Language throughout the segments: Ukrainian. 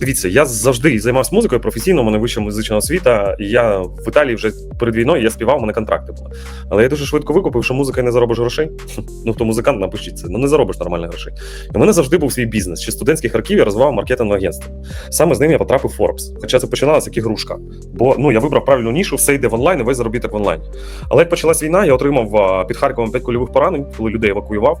Дивіться, я завжди займався музикою професійно, у мене вища музична освіта. Я в Італії вже перед війною я співав, у мене контракти були. Але я дуже швидко викупив, що музикою не заробиш грошей. Ну, хто музикант, напишіть це, ну не заробиш нормальних грошей. І в мене завжди був свій бізнес. Ще студентських років я розвивав маркетингове агентство. Саме з ним я потрапив в Forbes. Хоча це починалося як ігрушка. Бо ну я вибрав правильну нішу, все йде в онлайн, і весь заробіток в онлайні. Але як почалась війна, я отримав під Харковом 5 кульових поранень, коли людей евакуював.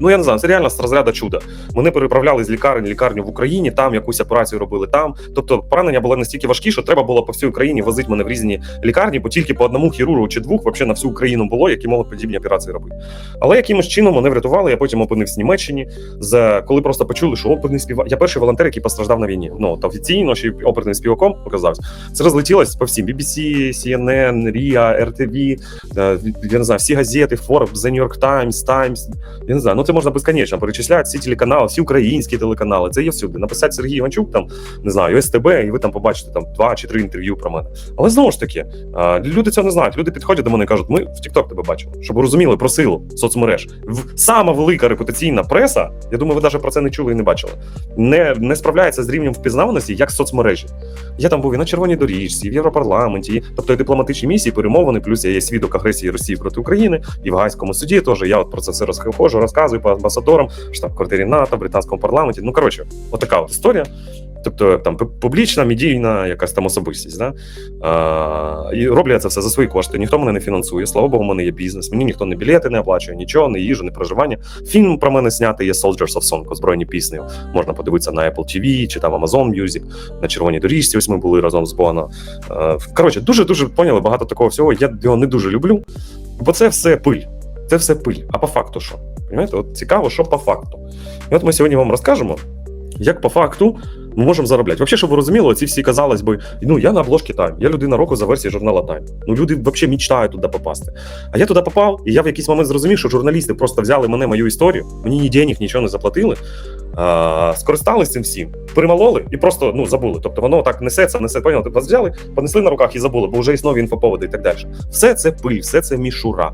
Ну я не знаю, це реально з розряду чуда. Мене переправляли з лікарень лікарню в Україні, там якусь операцію робили там. Тобто поранення було настільки важкі, що треба було по всій Україні возити мене в різні лікарні, бо тільки по одному хірургу чи двох взагалі на всю Україну було, які можуть подібні операції робити. Але якимось чином мене врятували. Я потім опинився в Німеччині. За коли просто почули, що оперний співак. Я перший волонтер, який постраждав на війні. Ну от офіційно ще оперним співаком оказався. Це розлетілось по всім BBC, CNN, RIA, RTV, е, я не знаю, всі газети, Forbes, The New York Times, Times. Я не знаю, ну це можна безконечно перечисляти всі телеканали, всі українські телеканали. Це є всюди. Написати Сергій Іванчук, там не знаю, СТБ, і ви там побачите там два чи три інтерв'ю про мене. Але знову ж таки, е, люди цього не знають. Люди підходять до мене і кажуть, ми в TikTok тебе бачили, щоб розуміли про силу соцмереж. Сама велика репутаційна преса. Я думаю, ви навіть про це не чули і не бачили. Не, не справляється з рівнем впізнаваності, як соцмережі. Я там був і на червоній доріжці, і в Європарламенті, і, тобто і дипломатичні місії, перемовини, плюс я є свідок агресії Росії проти України, і в Гайському суді теж я от про це все розхожу, розказую по амбасадорам, штаб-квартирі НАТО, британському парламенті. Ну коротше, отака от історія. Тобто там публічна, медійна якась там особистість. Да? А, і роблю я це все за свої кошти. Ніхто мене не фінансує. Слава Богу, у мене є бізнес. Мені ніхто не білети не оплачує, нічого, не їжу, не проживання. Фільм про мене знятий є Soldiers of Song, озброєні піснею. Можна подивитися на Apple TV чи там Amazon Music, на червоній доріжці. Ось ми були разом з Боно. Коротше, дуже дуже поняли багато такого всього. Я його не дуже люблю, бо це все пиль. Це все пиль. А по факту що? Понимаєте? От цікаво, що по факту. І от ми сьогодні вам розкажемо, як по факту ми можемо заробляти. Взагалі, щоб ви розуміли, ці всі казалось би, ну я на обложці Time, я людина року за версією журнала Time. Ну люди взагалі мечтають туди попасти. А я туди попав, і я в якийсь момент зрозумів, що журналісти просто взяли мене мою історію, мені ні денег, нічого не заплатили. А, скористались цим всім, перемололи і просто ну забули. Тобто воно так несеться, несе, поняли, вас взяли, понесли на руках і забули, бо вже існує інфоповоди і так далі. Все це пиль, все це мішура.